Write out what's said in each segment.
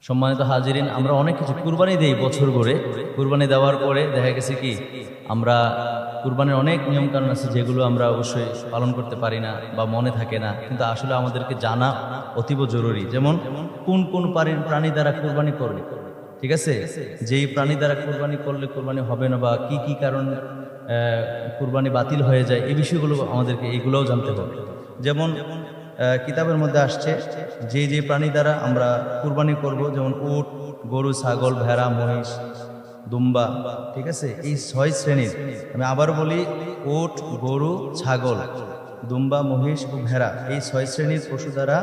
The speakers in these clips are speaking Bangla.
সম্মানিত হাজিরিন, আমরা অনেক কিছু কুরবানি দেই বছর করে কুরবানি দেওয়ার পরে দেখা গেছে কি, আমরা কুরবানির অনেক নিয়মকানুন আছে যেগুলো আমরা অবশ্যই পালন করতে পারি না বা মনে থাকে না। কিন্তু আসলে আমাদেরকে জানা অতীব জরুরি। যেমন, কোন কোন প্রাণী- প্রাণী দ্বারা কুরবানি করবে ঠিক আছে? যেই প্রাণী দ্বারা কুরবানি করলে কুরবানি হবে না বা কি কি কারণ কুরবানি বাতিল হয়ে যায়, এই বিষয়গুলো আমাদেরকে এগুলোও জানতে হবে। যেমন কিতাবের মধ্যে আসছে, যে যে প্রাণী দ্বারা আমরা কুরবানি করব, যেমন উট, গরু, ছাগল, ভেড়া, মহিষ, দুম্বা, ঠিক আছে? এই ছয় শ্রেণির। আমি আবার বলি, উট, গরু, ছাগল, দুম্বা, মহিষ ও ভেড়া, এই ছয় শ্রেণির পশু দ্বারা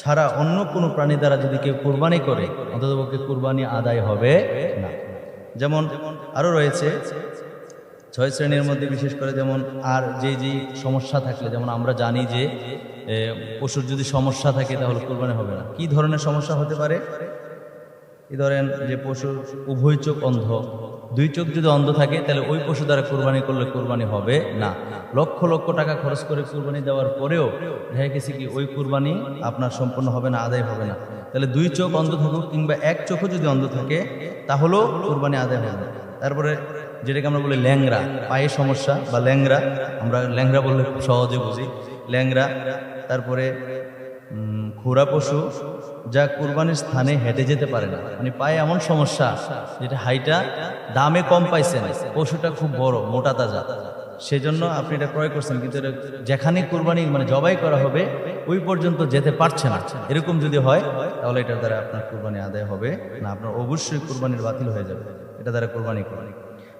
ছাড়া অন্য কোনো প্রাণী দ্বারা যদি কেউ কুরবানি করে, অন্ততপক্ষে কুরবানি আদায় হবে না। যেমন আরও রয়েছে, ছয় শ্রেণির মধ্যে বিশেষ করে যেমন আর, যে যে সমস্যা থাকলে, যেমন আমরা জানি যে পশুর যদি সমস্যা থাকে তাহলে কোরবানি হবে না। কি ধরনের সমস্যা হতে পারে? এই ধরেন যে পশুর উভয় চোখ অন্ধ, দুই চোখ যদি অন্ধ থাকে তাহলে ওই পশু দ্বারা কোরবানি করলে কোরবানি হবে না। লক্ষ লক্ষ টাকা খরচ করে কোরবানি দেওয়ার পরেও দেখা গেছে কি ওই কোরবানি আপনার সম্পূর্ণ হবে না, আদায় হবে না। তাহলে দুই চোখ অন্ধ থাকুক কিংবা এক চোখও যদি অন্ধ থাকে, তাহলেও কোরবানি আদায় হবে না। তারপরে যেটাকে আমরা বলি ল্যাংরা পায়ে সমস্যা বা ল্যাংরা আমরা ল্যাংরা বললে সহজে বুঝি। ল্যাংরা তারপরে খোরা পশু যা কুরবানির স্থানে হেঁটে যেতে পারে না। মানে পায়ে এমন সমস্যা যেটা হাইটা দামে কম পাইছেন, পশুটা খুব বড়, মোটা তাজা। সেজন্য আপনি এটা ক্রয় করছেন, কিন্তু যেখানে কুরবানি মানে জবাই করা হবে, ওই পর্যন্ত যেতে পারছে না। এরকম যদি হয়, তাহলে এটার দ্বারা আপনার কুরবানি আদায় হবে না, আপনার অবশ্যই কুরবানির বাতিল হয়ে যাবে। এটা দ্বারা কুরবানি করবেন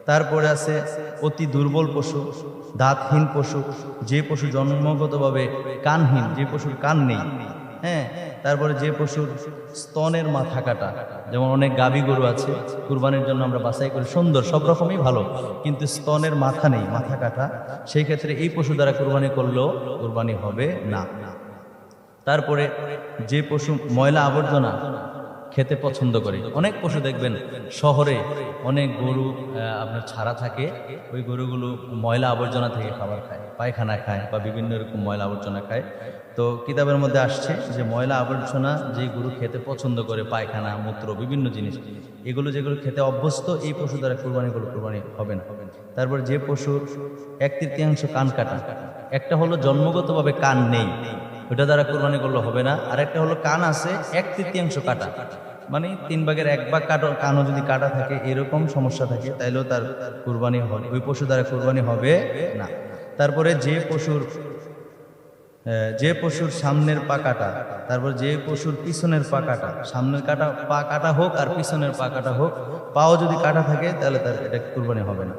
তারপরে আছে অতি দুর্বল পশু, দাঁতহীন পশু, যে পশু জন্মগতভাবে কানহীন, যে পশুর কান নেই হ্যাঁ? তারপরে যে পশুর স্তনের মাথা কাটা, যেমন অনেক গাভী গরু আছে, কুরবানির জন্য আমরা বাছাই করি, সুন্দর, সব রকমই ভালো, কিন্তু স্তনের মাথা নেই, মাথা কাটা, সেই ক্ষেত্রে এই পশু দ্বারা কুরবানি করলেও কুরবানি হবে না। তারপরে যে পশু ময়লা আবর্জনা খেতে পছন্দ করে। অনেক পশু দেখবেন শহরে অনেক গরু আপনার ছাড়া থাকে। ওই গরুগুলো ময়লা আবর্জনা থেকে খাবার খায়, পায়খানা খায় বা বিভিন্ন রকম ময়লা আবর্জনা খায়। তো কিতাবের মধ্যে আসছে যে ময়লা আবর্জনা যে গরু খেতে পছন্দ করে, পায়খানা, মূত্র, বিভিন্ন জিনিস, এগুলো যেগুলো খেতে অভ্যস্ত, এই পশু দ্বারা কোরবানিগুলো কোরবানি হবে না। তারপর যে পশুর এক তৃতীয়াংশ কান কাটা, একটা হলো জন্মগতভাবে কান নেই ওটা দ্বারা কোরবানি করলে হবে না। আর একটা হলো কান আছে, এক তৃতীয়াংশ কাটা। মানে তিন ভাগের এক ভাগ কাটো, কানও যদি কাটা থাকে, এরকম সমস্যা থাকে, তাইলেও তার কোরবানি হবে ওই পশু দ্বারা কোরবানি হবে না। তারপরে যে পশুর যে পশুর সামনের পা কাটা, তারপর যে পশুর পিছনের পা কাটা, সামনের কাটা, পা কাটা হোক আর পিছনের পা কাটা হোক, পাও যদি কাটা থাকে, তাহলে তার এটা কোরবানি হবে না।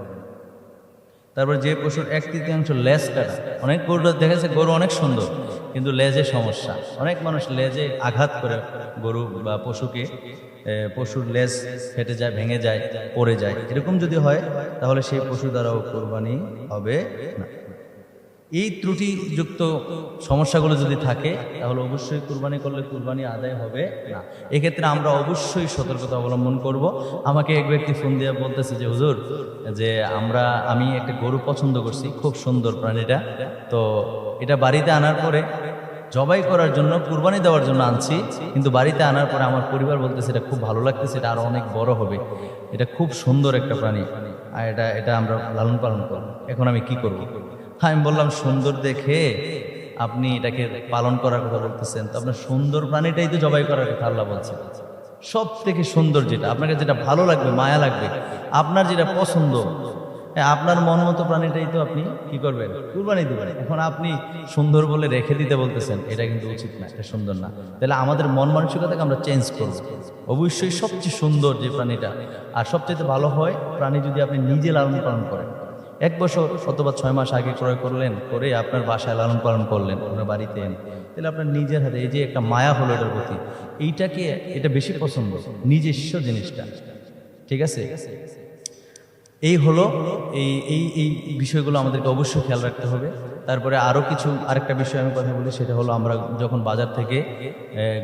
তারপর যে পশুর এক তৃতীয়াংশ লেজ কাটা, অনেক গরু দেখেছে গরু অনেক সুন্দর, কিন্তু লেজে সমস্যা। অনেক মানুষ লেজে আঘাত করে গরু বা পশুকে পশুর লেজ ফেটে যায়, ভেঙে যায়, পড়ে যায়। এরকম যদি হয়, তাহলে সেই পশু দ্বারাও কোরবানি হবে না। এই ত্রুটিযুক্ত সমস্যাগুলো যদি থাকে, তাহলে অবশ্যই কুরবানি করলে কুরবানি আদায় হবে না। এক্ষেত্রে আমরা অবশ্যই সতর্কতা অবলম্বন করব। আমাকে এক ব্যক্তি ফোন দিয়ে বলতেছে যে, হুজুর, যে আমরা, আমি একটা গরু পছন্দ করছি, খুব সুন্দর প্রাণীটা। তো এটা বাড়িতে আনার পরে জবাই করার জন্য, কুরবানি দেওয়ার জন্য আনছি, কিন্তু বাড়িতে আনার পরে আমার পরিবার বলতেছে, এটা খুব ভালো লাগতেছে, এটা আরও অনেক বড় হবে। এটা খুব সুন্দর একটা প্রাণী। আর এটা এটা আমরা লালন পালন করব। এখন আমি কি করব? আমি বললাম সুন্দর দেখে আপনি এটাকে পালন করার কথা বলতেছেন। তো আপনার সুন্দর প্রাণীটাই তো জবাই করার কথা আল্লাহ বলছেন সব থেকে সুন্দর যেটা আপনাকে যেটা ভালো লাগবে মায়া লাগবে আপনার যেটা পছন্দ হ্যাঁ, আপনার মন মতো প্রাণীটাই তো আপনি কি করবেন? কুরবানি দিবেন। এখন আপনি সুন্দর বলে রেখে দিতে বলতেছেন এটা কিন্তু উচিত না এটা সুন্দর না। তাহলে আমাদের মন মানসিকতাকে আমরা চেঞ্জ করব। অবশ্যই সবচেয়ে সুন্দর যে প্রাণীটা আর সবচেয়ে ভালো হয় প্রাণী যদি আপনি নিজে লালন পালন করেন। এক বছর অথবা ছয় মাস আগে ক্রয় করলেন, করে আপনার বাসায় লালন পালন করলেন, আপনার বাড়িতে তাহলে আপনার নিজের হাতে এই যে একটা মায়া হলো এটার প্রতি, এইটাকে, এটা বেশি পছন্দ, নিজস্ব জিনিসটা। ঠিক আছে? এই হলো এই এই এই বিষয়গুলো আমাদেরকে অবশ্যই খেয়াল রাখতে হবে। তারপরে আরও কিছু আরেকটা বিষয় আমি কথা বলি, সেটা হলো আমরা যখন বাজার থেকে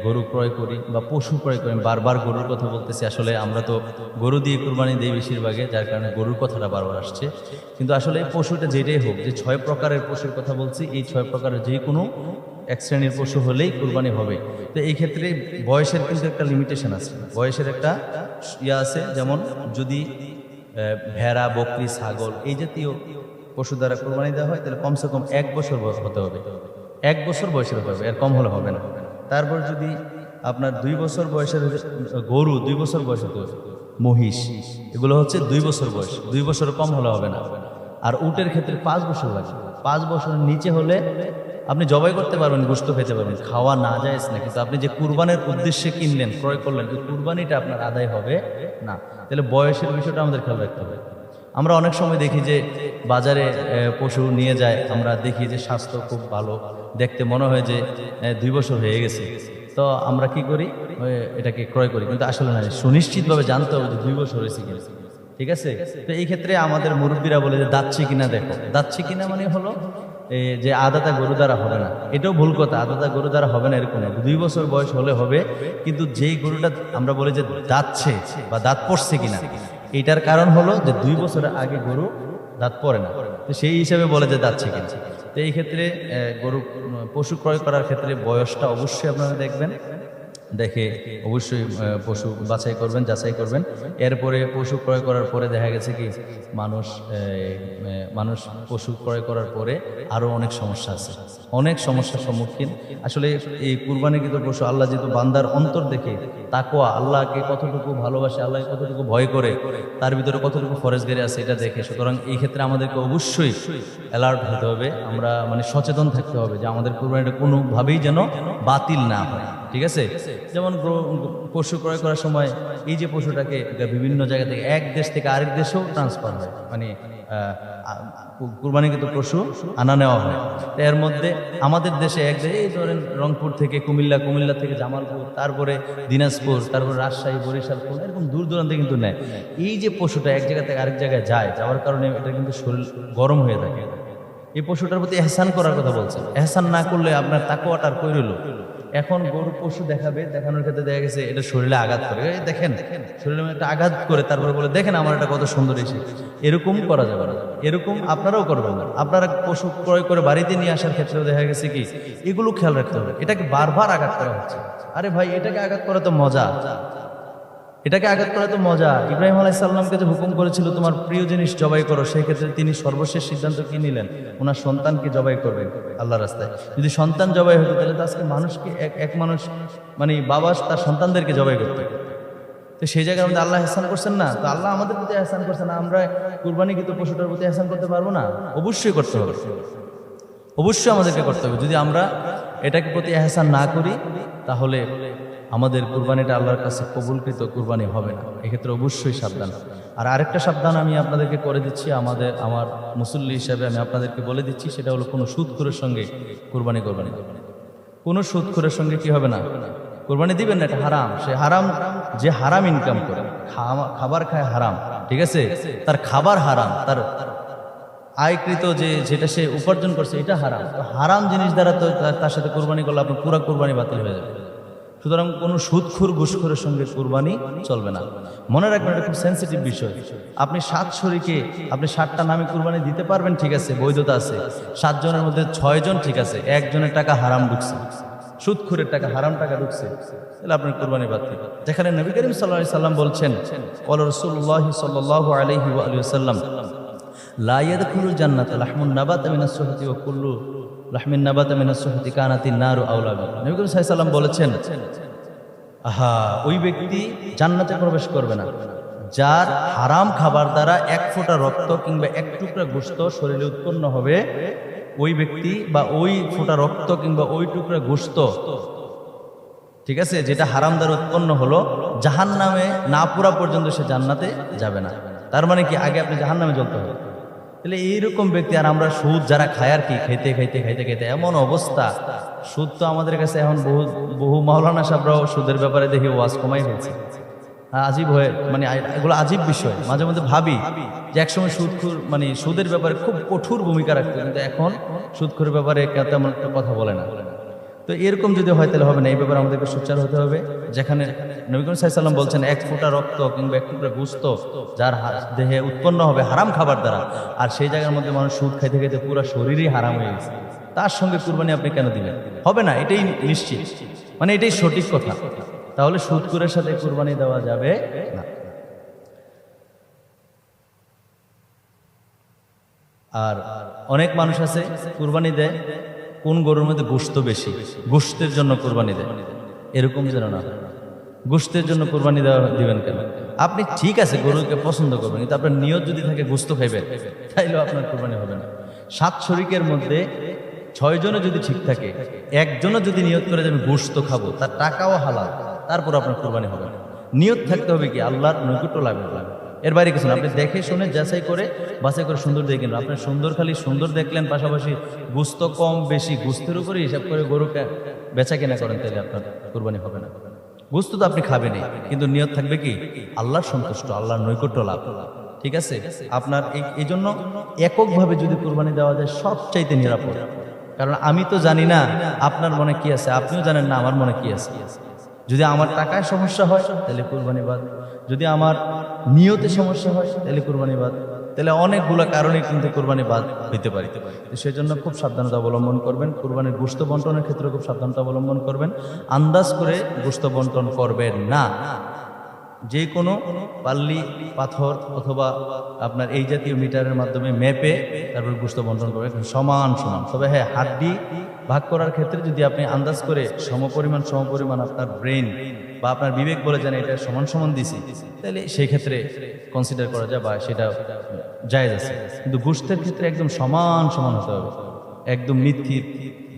গরু ক্রয় করি বা পশু ক্রয় করি বারবার গরুর কথা বলতেছি, আসলে আমরা তো গরু দিয়ে কুরবানি দিই বেশিরভাগে, যার কারণে গরুর কথাটা বারবার আসছে। কিন্তু আসলে এই পশুটা যেটাই হোক, যে ছয় প্রকারের পশুর কথা বলছি, এই ছয় প্রকারের যে কোনো এক শ্রেণির পশু হলেই কুরবানি হবে। তো এই ক্ষেত্রে বয়সের কিন্তু একটা লিমিটেশন আছে। বয়সের একটা ইয়ে আছে, যেমন যদি ভেড়া, বকরি, ছাগল এই জাতীয় পশু দ্বারা কোরবানি দেওয়া হয়, তাহলে কমসে কম এক বছর বয়স হতে হবে। এক বছর বয়সের হতে হবে, এর কম হলে হবে না। তারপর যদি আপনার দুই বছর বয়সের গরু, দুই বছর বয়স হতে হবে মহিষ, এগুলো হচ্ছে দুই বছর বয়স, দুই বছর কম হলে হবে না। আর উটের ক্ষেত্রে পাঁচ বছর লাগে। পাঁচ বছরের নিচে হলে আপনি জবাই করতে পারবেন গোস্ত খেতে পারবেন, খাওয়া না যায় না কিন্তু আপনি যে কুরবানের উদ্দেশ্যে কিনলেন, ক্রয় করলেন, ওই কুরবানিটা আপনার আদায় হবে না। তাহলে বয়সের বিষয়টা আমাদের খেয়াল রাখতে হবে। আমরা অনেক সময় দেখি যে বাজারে পশু নিয়ে যায়, আমরা দেখি যে স্বাস্থ্য খুব ভালো। দেখতে মনে হয় যে দুই বছর হয়ে গেছে। তো আমরা কি করি? এটাকে ক্রয় করি। কিন্তু আসলে না, সুনিশ্চিতভাবে জানতে হবে যে দুই বছর হয়েছে কিনা। ঠিক আছে? তো এই ক্ষেত্রে আমাদের মুরব্বীরা বলে যে দাচ্ছে কিনা দেখো। দাচ্ছে কিনা মানে হলো যে আদাতা গরু দ্বারা হবে না। এটাও ভুল কথা, আদাতা গরু দ্বারা হবে না এরকম দুই বছর বয়স হলে হবে, কিন্তু যেই গরুটা আমরা বলি যে দাঁতছে বা দাঁত পড়ছে কিনা, এটার কারণ হলো যে দুই বছরের আগে গরু দাঁত পড়ে না। তো সেই হিসাবে বলে যে দাঁতছে কিনা। তো এই ক্ষেত্রে গরু পশু ক্রয় করার ক্ষেত্রে বয়সটা অবশ্যই আপনারা দেখবেন। দেখে অবশ্যই পশু বাছাই করবেন, যাচাই করবেন। এরপরে পশু ক্রয় করার পরে দেখা গেছে কি, মানুষ মানুষ পশু ক্রয় করার পরে আরও অনেক সমস্যা আছে। অনেক সমস্যার সম্মুখীন। আসলে এই কুরবানিকৃত পশু আল্লাহ যেহেতু বান্দার অন্তর দেখে তাকোয়া আল্লাহকে কতটুকু ভালোবাসে আল্লাহকে কতটুকু ভয় করে, তার ভিতরে কতটুকু ফরেজগারি আছে এটা দেখে, সুতরাং এই ক্ষেত্রে আমাদেরকে অবশ্যই অ্যালার্ট হতে হবে। আমরা মানে সচেতন থাকতে হবে যে আমাদের কুরবানিটা কোনোভাবেই যেন বাতিল না হয়। ঠিক আছে? যেমন পশু ক্রয় করার সময় এই যে পশুটাকে বিভিন্ন জায়গা থেকে এক দেশ থেকে আরেক দেশেও ট্রান্সফার হয়। মানে কুরবানিকৃত পশু আনা নেওয়া হয়। এর মধ্যে আমাদের দেশে এক এই ধরেন রংপুর থেকে কুমিল্লা কুমিল্লা থেকে জামালপুর তারপরে দিনাজপুর তারপরে রাজশাহী বরিশাল খুলনা, এরকম দূর দূরান্তে কিন্তু নেয়। এই যে পশুটা এক জায়গা থেকে আরেক জায়গায় যায় যাওয়ার কারণে এটা কিন্তু শরীর গরম হয়ে থাকে। এই পশুটার প্রতি এহসান করার কথা বলছেন এহসান না করলে আপনার তাকুয়াটার কই রইল? এখন গরু পশু দেখাবে, দেখানোর ক্ষেত্রে দেখা গেছে এটা শরীরে আঘাত করে। দেখেন, শরীরে একটা আঘাত করে, তারপরে বলে, দেখেন আমার এটা কত সুন্দর এসে। এরকম করা যাবে না। এরকম আপনারাও করবেন না। আপনারা পশু ক্রয় করে বাড়িতে নিয়ে আসার ক্ষেত্রেও দেখা গেছে কি, এগুলো খেয়াল রাখতে হবে। এটাকে বারবার আঘাত করা হচ্ছে। আরে ভাই, এটাকে আঘাত করা তো মজা। এটাকে আঘাত করা তো মজা। ইব্রাহিম আলাইসাল্লামকে যে হুকুম করেছিল, তোমার প্রিয় জিনিস জবাই করো, সেই ক্ষেত্রে তিনি সর্বশেষ সিদ্ধান্ত কি নিলেন? ওনার সন্তানকে জবাই করবেন আল্লাহ রাস্তায়। যদি সন্তান জবাই হতো, তাহলে তো আজকে মানুষকে এক এক মানুষ মানে বাবা তার সন্তানদেরকে জবাই করতে। তো সেই জায়গায় আমাদের আল্লাহ এহসান করছেন না। তো আল্লাহ আমাদের প্রতি এহসান করছেন না। আমরা কুরবানি কিন্তু পশুটার প্রতি এহসান করতে পারব না? অবশ্যই করতে হবে। অবশ্যই আমাদেরকে করতে হবে। যদি আমরা এটাকে প্রতি এহসান না করি তাহলে আমাদের কুরবানিটা আল্লাহর কাছে কবুলকৃত কুরবানি হবে না। এক্ষেত্রে অবশ্যই সাবধান। আর আরেকটা সাবধান আমি আপনাদেরকে করে দিচ্ছি, আমাদের, আমার মুসল্লি হিসাবে আমি আপনাদেরকে বলে দিচ্ছি, সেটা হলো কোনো সুদখোরের সঙ্গে কুরবানি করবেন কোনো সুদখোরের সঙ্গে কি হবে না? কোরবানি দিবেন না, এটা হারাম। সে হারাম, যে হারাম ইনকাম করে খাবার খায় হারাম। ঠিক আছে? তার খাবার হারাম, তার আয়কৃত যে যেটা সে উপার্জন করছে, এটা হারাম। হারাম জিনিস দ্বারা তো তার- সাথে কোরবানি করলে আপনার পুরা কোরবানি বাতিল হয়ে যাবে। সুতরাং কোনো সুদখুর ঘুষখোরের সঙ্গে কোরবানি চলবে না। মনে রাখবেন, এটা খুব সেন্সিটিভ বিষয়। আপনি সাত শরীকে, আপনি সাতটা নামে কোরবানি দিতে পারবেন, ঠিক আছে, বৈধতা আছে। সাতজনের মধ্যে ছয়জন ঠিক আছে, একজনের টাকা হারাম ঢুকছে। সুদখুরের টাকা, হারাম টাকা ঢুকছে। তাহলে আপনার কোরবানি বাতিল। যেখানে নবী করিম সাল্লাহ সাল্লাম বলছেন ওয়াল রসুল্লাহ সাল্লাহ আলহি আলিয়াল্লাম লা ইয়াদখুলুল জান্নাত লাহমুন নাবাতা মিনাস সুহতি ও কুল্লু লাহমিন নাবাতা মিনাস সুহতি কানাতিন নারু আওলা বিহি। নবী করিম সাল্লাম বলেছেন আহা, ওই ব্যক্তি জান্নাতে প্রবেশ করবে না। যার হারাম খাবার দ্বারা এক ফোঁটা রক্ত কিংবা এক টুকরা গোস্ত শরীরে উৎপন্ন হবে, ওই ব্যক্তি বা ওই ফোঁটা রক্ত কিংবা ওই টুকরা গোস্ত ঠিক আছে, যেটা হারাম দ্বারা উৎপন্ন হলো জাহান নামে না পুরা পর্যন্ত সে জান্নাতে যাবে না। তার মানে কি, আগে আপনি জাহান নামে জ্বলতে হবে। তাহলে এইরকম ব্যক্তি, আর আমরা সুদ যারা খায় আর কি, খাইতে খাইতে খাইতে খাইতে, এমন অবস্থা। সুদ তো আমাদের কাছে এখন বহু বহু মাওলানা সাহেবরাও সুদের ব্যাপারে দেখি ওয়াজ কমাই হয়েছে। আজীব হয়ে মানে এগুলো আজীব বিষয়। মাঝে মধ্যে ভাবি যে একসময় সুদখুর মানে সুদের ব্যাপারে খুব কঠোর ভূমিকা রাখতো, কিন্তু এখন সুদখুর ব্যাপারে তেমন একটা কথা বলে না। তো এরকম যদি হয় তাহলে হবে না। এই ব্যাপারে আমাদেরকে সোচ্চার হতে হবে। যেখানে নবীন সাল্লাম বলছেন, এক ফোঁটা রক্ত কিংবা এক টুকরা গুস্ত যার দেহে উৎপন্ন হবে হারাম খাবার দ্বারা। আর সেই জায়গার মধ্যে মানুষ সুদ খাইতে খাইতে পুরো শরীরই হারাম হয়ে গেছে। তার সঙ্গে কুরবানি আপনি কেন দিবেন? হবে না, এটাই নিশ্চিত। মানে এটাই সঠিক কথা। তাহলে সুদকুরের সাথে কুরবানি দেওয়া যাবে না। আর অনেক মানুষ আছে, কুরবানি দেয় কোন গরুর মধ্যে গোস্ত বেশি? গোস্তের জন্য কোরবানি দেয়। এরকম যেন না। গোস্তের জন্য কোরবানি দেওয়া দিবেন কেন? আপনি ঠিক আছে, গরুকে পছন্দ করবেন, কিন্তু আপনার নিয়ত যদি থাকে গোস্ত খাইবেন, তাইলেও আপনার কুরবানি হবে না। সাত শরিকের মধ্যে ছয় জনে যদি ঠিক থাকে, একজনও যদি নিয়ত করে যে আমি গোস্ত খাব, তার টাকাও হালাল, তারপর আপনার কোরবানি হবে নিয়ত থাকতে হবে কি? আল্লাহর নৈকুট্য লাগবে। এর বাইরে কিছু না। আপনি দেখে শুনে যাচাই করে বাছাই করে সুন্দর দেখেন। আপনি সুন্দর খালি সুন্দর দেখলেন, পাশাপাশি গুস্ত কম, বেশি গুস্তের উপরে হিসাব করে গরুকে বেচা কেনা করেন, তাহলে আপনার কোরবানি হবে না। গুস্ত তো আপনি খাবেনই, কিন্তু নিয়ত থাকবে কি? আল্লাহর সন্তুষ্ট, আল্লাহর নৈকট্য লাভ। ঠিক আছে? আপনার এই জন্য এককভাবে যদি কোরবানি দেওয়া যায়, সবচাইতে নিরাপদ। কারণ আমি তো জানি না আপনার মনে কি আছে, আপনিও জানেন না, আমার মনে কি আছে। যদি আমার টাকায় সমস্যা হয়, তাহলে কুরবানি বাদ। যদি আমার নিয়তে সমস্যা হয়, তাহলে কুরবানি বাদ। তাহলে অনেকগুলো কারণে কিন্তু কুরবানি বাদ হইতে পারে। সেজন্য খুব সাবধানতা অবলম্বন করবেন, কুরবানির গোস্ত বন্টনের ক্ষেত্রে খুব সাবধানতা অবলম্বন করবেন। আন্দাজ করে গোস্ত বন্টন করবেন না। যে কোনো পাল্লি পাথর অথবা আপনার এই জাতীয় মিটারের মাধ্যমে মেপে তারপর গোস্ত বন্টন করবেন সমান সমান। তবে হ্যাঁ হাড্ডি ভাগ করার ক্ষেত্রে যদি আপনি আন্দাজ করে সমপরিমাণ সমপরিমাণ আপনার ব্রেন বা আপনার বিবেক বলে জানে এটা সমান সমান দিছি, তাহলে সেই ক্ষেত্রে কনসিডার করা যায় বা সেটা জায়েজ আছে। কিন্তু গোস্তের ক্ষেত্রে একদম সমান সমান হতে হবে। একদম নিথির।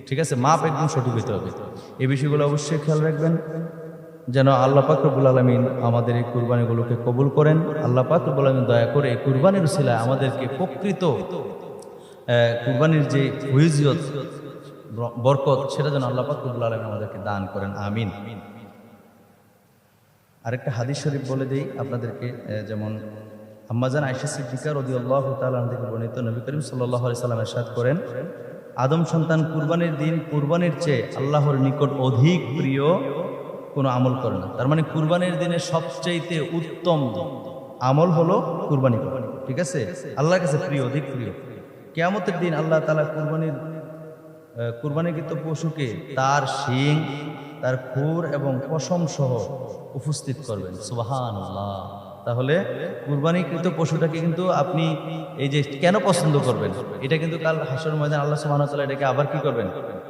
ঠিক আছে? মাপ একদম সঠিক হতে হবে। এই বিষয়গুলো অবশ্যই খেয়াল রাখবেন। যেন আল্লাহ পাক আলমিন আমাদের এই কুরবানিগুলোকে কবুল করেন। আল্লাহ পাক আলমিন দয়া করে এই কুরবানির উসিলায় আমাদেরকে প্রকৃত কুরবানির যে হুইজিয়ত বরকত, সেটা যেন আল্লাহ পাক আলমিন আমাদেরকে দান করেন। আমিন। আরেকটা হাদিস শরীফ বলে দিই আপনাদেরকে যেমন আম্মাজান আয়সা সিদ্দিকা রদি আল্লাহ তালান থেকে বর্ণিত নবী করিম সাল্লাহ সাল্লাম এরশাদ করেন, আদম সন্তান কুরবানির দিন কুরবানির চেয়ে আল্লাহর নিকট অধিক প্রিয় কোনো আমল করে না। তার মানে কুরবানির দিনে সবচাইতে উত্তম আমল হলো কুরবানি করা, ঠিক আছে? আল্লাহর কাছে প্রিয়, অধিক প্রিয়। কেয়ামতের দিন আল্লাহ তালা কুরবানির কুরবানিকৃত পশুকে তার শিং, তার খুর এবং পশম সহ উপস্থিত করবেন। সুবাহান তাহলে কুরবানিকৃত পশুটাকে কিন্তু আপনি এই যে কেন পছন্দ করবেন? এটা কিন্তু কাল হাসর ময়দান আল্লাহ ওয়া এটাকে আবার কি করবেন?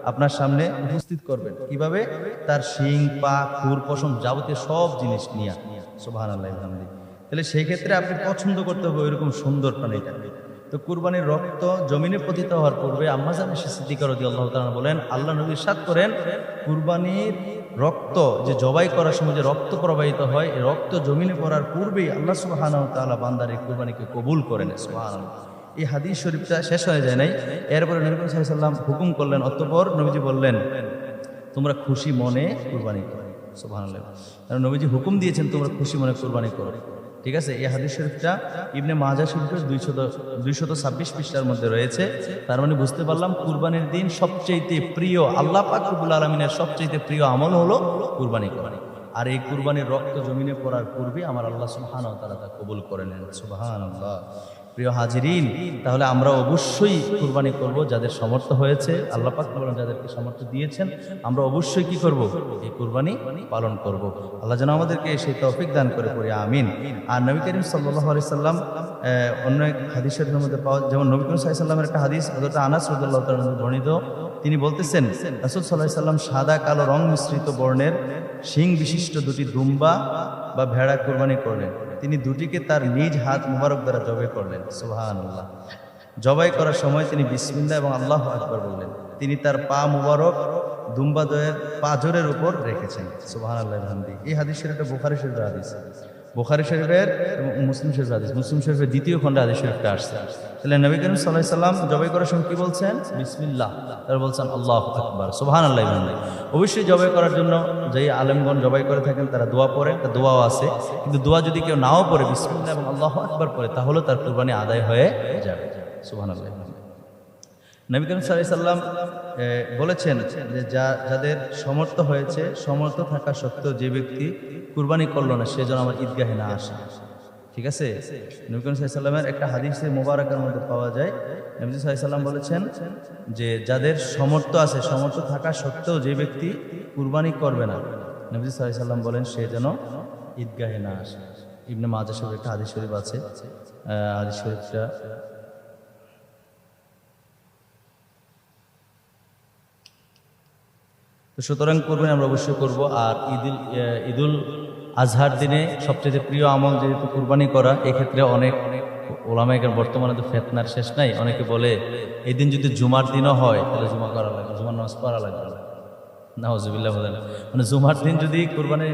আপনার সামনে উপস্থিত করবেন। কীভাবে? তার শিং পা খুর, পশম যাবতীয় সব জিনিস নিয়ে। সুবহানাল্লাহ তাহলে সেই ক্ষেত্রে আপনি পছন্দ করতে হবে ওইরকম সুন্দর প্রাণীটা তো কুরবানির রক্ত জমিনে পতিত হওয়ার পূর্বে আম্মাজান সিদ্দিকার রদি আল্লাহ বলেন, আল্লাহ নবী সাত করেন, কুরবানির রক্ত, যে জবাই করার সময় যে রক্ত প্রবাহিত হয়, এই রক্ত জমিনে পড়ার পূর্বেই আল্লাহ সুবহানাহু তালা বান্দার এই কুরবানিকে কবুল করেন। সুবহানাল্লাহ। এই হাদিস শরীফটা শেষ হয়ে যায় নাই। এরপরে নবী করিম সাল্লাম হুকুম করলেন, অতঃপর নবীজি বললেন, তোমরা খুশি মনে কুরবানি করো। সুবহানাল্লাহ। কারণ নবীজি হুকুম দিয়েছেন, তোমরা খুশি মনে কুরবানি করো। ঠিক আছে? এই হাদিস শরীফটা ইবনে মাজা শরীফের দুইশত দুইশত ছাব্বিশ পৃষ্ঠার মধ্যে রয়েছে। তার মানে বুঝতে পারলাম, কুরবানির দিন সবচেয়ে প্রিয়, আল্লাহ পাক আলমিনের সবচেয়ে প্রিয় আমল হলো কুরবানি করা। আর এই কুরবানির রক্ত জমিনে পড়ার পূর্বে আমার আল্লাহ সুবহান তারা তা কবুল করে নেন। সুবহান আল্লাহ প্রিয় হাজিরিন, তাহলে আমরা অবশ্যই কুরবানি করব যাদের সমর্থ হয়েছে। আল্লাহ পাক যাদেরকে সমর্থ দিয়েছেন, আমরা অবশ্যই কি করব? এই কুরবানি পালন করব। আল্লাহ যেন আমাদেরকে সেই তৌফিক দান করে, পড়ি, আমিন। আর নবী করিম সাল্লাহ আলি সাল্লাম অন্য এক হাদিস শরীফের মধ্যে পাওয়া যেমন নবী করিম সাল্লাহ সাল্লামের একটা হাদিস হজরত আনাস রদুল্লাহ বর্ণিত। তিনি বলতেছেন, রাসুল সাল্লাহ সাল্লাম সাদা, কালো, রং মিশ্রিত বর্ণের শিং বিশিষ্ট দুটি দুম্বা বা ভেড়া কোরবানি করলেন। তিনি দুটিকে তার নিজ হাত মুবারক দ্বারা জবাই করলেন। সুহান আল্লাহ জবাই করার সময় তিনি বিসমিল্লা এবং আল্লাহ আকবর বললেন। তিনি তার পা মুবারক দুম্বাদয়ের পাজরের উপর রেখেছেন। সুবাহ আল্লাহ এই হাদিসের একটা বুখারি হাদিস। বুখারি শরীফের মুসলিম শরীফের হাদিস। মুসলিম শরীফের দ্বিতীয় খণ্ডে হাদিস শরীফটা আসছে। তাহলে নবী করিম সাল্লাহ সাল্লাম জবাই করার সময় কি বলছেন? বিসমিল্লাহ। তারা বলছেন, আল্লাহ আকবার। সোহান আল্লাহ অবশ্যই জবাই করার জন্য যেই আলেমগণ জবাই করে থাকেন, তারা দোয়া পড়ে, একটা দোয়াও আছে। কিন্তু দোয়া যদি কেউ নাও পড়ে, বিসমিল্লাহ এবং আল্লাহ আকবার পড়ে, তাহলে তার কুরবানি আদায় হয়ে যাবে। সুবহান আল্লাহ নবী করিম সাল্লাহ সাল্লাম বলেছেন যে যা, যাদের সমর্থ হয়েছে, সমর্থ থাকা সত্ত্বেও যে ব্যক্তি কুরবানি করল না, সে যেন আমার ঈদগাহে না আসে। ঠিক আছে? নবী করিম সাল্লামের একটা হাদিসে মোবারকের মধ্যে পাওয়া যায়। নবী সাল্লাম বলেছেন যে যাদের সমর্থ আছে, সমর্থ থাকা সত্ত্বেও যে ব্যক্তি কুরবানি করবে না, নবী সাল্লাম বলেন সে যেন ঈদগাহে না আসে। ইবনে মাজা শরীফ একটা হাদিস শরীফ আছে। হাদিস শরীফটা তো সুতরাং করবেন আমরা অবশ্যই করব, আর ঈদুল ঈদুল আজহার দিনে সবচেয়ে প্রিয় আমল যেহেতু কুরবানি করা, এক্ষেত্রে অনেক ওলামাইকের বর্তমানে তো ফেতনার শেষ নাই। অনেকে বলে, এই দিন যদি জুমার দিনও হয়, তাহলে জুমা করা লাগে জুমার নামাজ পড়া লাগবে। নাহজুবিল্লাহ মানে জুমার দিন যদি কোরবানির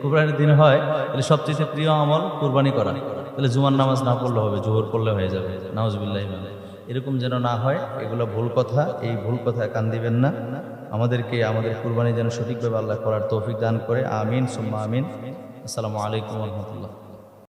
কুরবানির দিন হয়, তাহলে সবচেয়ে প্রিয় আমল কোরবানি করা। তাহলে জুমার নামাজ না পড়লে হবে, জোহর পড়লে হয়ে যাবে। নাহজুবিল্লাহ এরকম যেন না হয়, এগুলো ভুল কথা, এই ভুল কথা কান দিবেন না। আমাদেরকে, আমাদের কুরবানি যেন সঠিকভাবে আল্লাহ করার তৌফিক দান করে। আমিন, সুম্মা আমিন। আসসালামু আলাইকুম রহমতুল্লাহ।